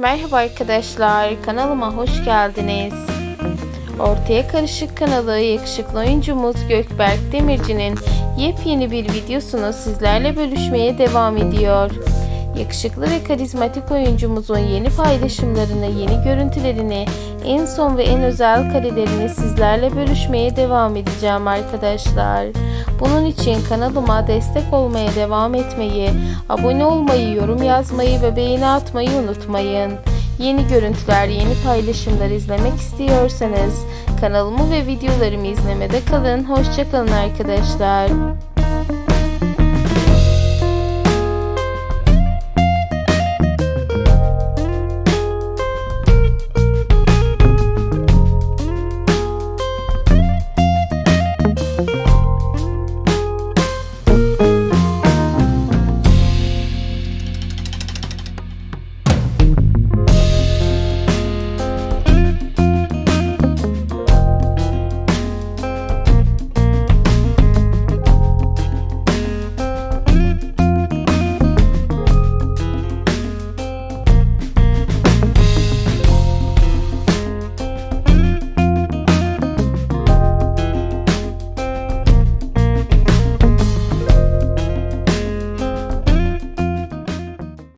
Merhaba arkadaşlar, kanalıma hoş geldiniz. Ortaya Karışık kanalı yakışıklı oyuncumuz Gökberk Demirci'nin yepyeni bir videosunu sizlerle bölüşmeye devam ediyor. Yakışıklı ve karizmatik oyuncumuzun yeni paylaşımlarını, yeni görüntülerini, en son ve en özel karelerini sizlerle bölüşmeye devam edeceğim arkadaşlar. Bunun için kanalıma destek olmaya devam etmeyi, abone olmayı, yorum yazmayı ve beğeni atmayı unutmayın. Yeni görüntüler, yeni paylaşımlar izlemek istiyorsanız kanalımı ve videolarımı izlemede kalın. Hoşçakalın arkadaşlar.